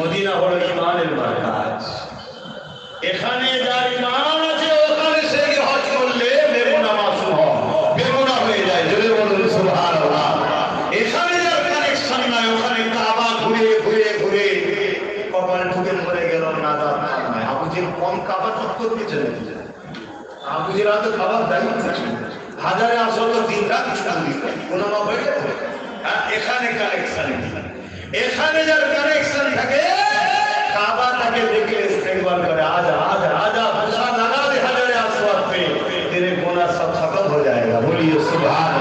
Medina হলো ইমানের মার্কাজ। এখানে যার ইমান আছে, ওখানে সে হজ করলে বেগুনা মাসুম বেগুনা হয়ে যায়, জোরে বলুন, সুবহানাল্লাহ। এখানে যার কানেকশন নাই, ওখানে কাবা ঘুরে ঘুরে ঘুরে। কপাল ঠুকে মরে গেল না দাঁত নাই আবুজির কম কাবা চক্কর দিয়েছে নাকি আবুজির হাতে খাবার দায়িত্ব হাজারে আসল তিন রাত দিতে কোনো হয়ে যাবে এখানে কানেকশন এখানে যার কানেকশন থাকে, কাবা তাকে দেখে ইস্তেকবাল করে, আজ আজ আজ মুসা নানা হাজারে আসওয়াত পে তেরে গুনাহ সব খতম হয়ে যায়গা। বলিয়ে সুবহান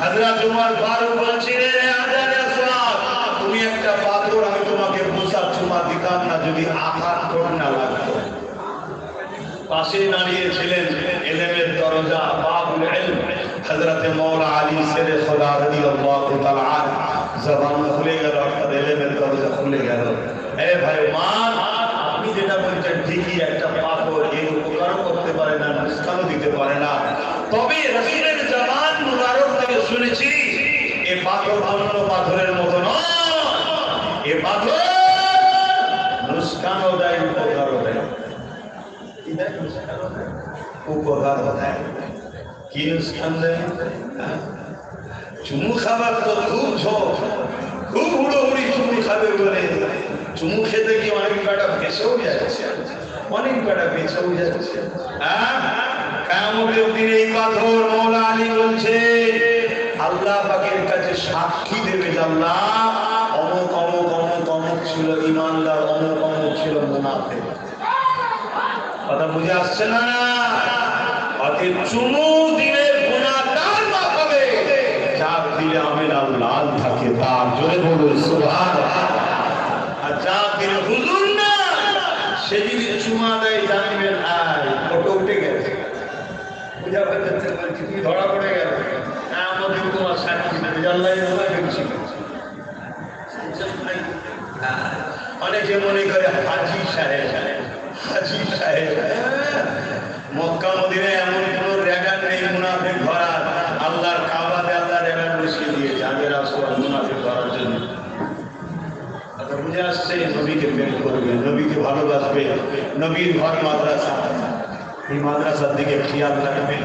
হযরত উমর ফারুক বলছিলেন পাশে দাঁড়িয়ে ছিলেন এলেমের দরজা হযরত মওলা আলী সেরে খোদা রাদিয়াল্লাহু তাআলা জবান খুলে গেল অর্থাৎ এলেমের দরজা খুলে গেল। এ ভাই, মা, আপনি যেটা বলছেন ঠিকই, একটা পাথর এর উপকারও করতে পারে না, নুকসানও দিতে পারে না। তবে রাসূলের জবান মুবারক থেকে শুনেছি, এ পাথর অন্য পাথরের মতো নয়। এ পাথর নুকসানও দেয়, উপকারও দেয়। উপকার হয় হ্যাঁ? খাবার তো খুব ঝোঁক খুব হুড়োহুড়ি চুমু চুমু খেতে কি অনেক বেটা বেঁচেও যাচ্ছে। অনেক বেটা বেঁচেও যাচ্ছে। হ্যাঁ? কামতের দিনে এই পাথর মৌলা আলী বলছে, আল্লাহ পাকের কাছে সাক্ষী দেবে আল্লাহ, অমুক অমুক অমুক অমুক ছিল ইমানদার, অমুক অমুক ছিল মুনাফে কথা বুঝে আসছে না? দিলে আমের লাল থাকে আর দেয় ফটো উঠে গেছে। হ্যাঁ অনেকে মনে করে হাজি সাহেব হাজি সাহেব মক্কা মদিনে এমন কোন রেগার নেই মুনাফিক ধরা আল্লাহর কাবাতে আল্লাহ রেগার বসিয়ে দিয়েছে আগের আসল মুনাফিক ধরার জন্য কথা বুঝে আসছে নবীকে প্রেম করবে, নবীকে ভালোবাসবে, নবীর ঘর মাদ্রাসা। এই মাদ্রাসার দিকে খেয়াল রাখবেন।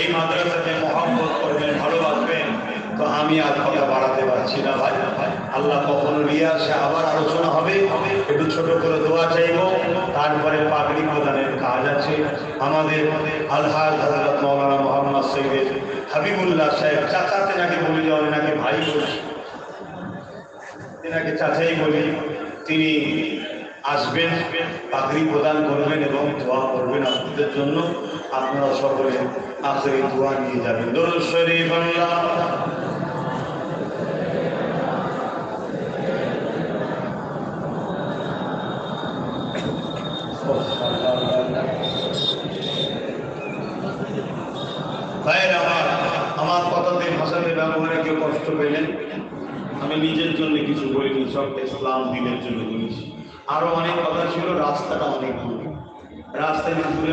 এই মাদ্রাসাকে মহব্বত করবেন, ভালোবাসবেন। তো আমি আর কথা বাড়াতে পারছি না ভাই। আল্লাহ কখনো নিয়ে আসে, আবার আলোচনা হবে। একটু ছোট করে দোয়া চাইব। তারপরে পাগড়ি প্রদানের কাজ আছে। আমাদের হজরত মৌলানা মোহাম্মদ সৈয়দ হাবিবুল্লাহ সাহেব, চাচাতে নাকি বলে যাওয়া নাকি ভাই বলছি তেনাকে চাচাই বলি। তিনি আসবেন পাগড়ি প্রদান করবেন এবং দোয়া করবেন আপনাদের জন্য। আপনারা সকলে আখেরি দোয়া নিয়ে যাবেন। দরুদ শরীফ আল্লাহ। ভাইয়ের, আমার আমার কথাতে ভাষাতে ব্যবহারে কেউ কষ্ট পেলেন? আমি নিজের জন্য কিছু বলিনি সব ইসলাম দিনের জন্য বলেছি আরও অনেক কথা ছিল, রাস্তাটা অনেক দূর। রাস্তায় দূরে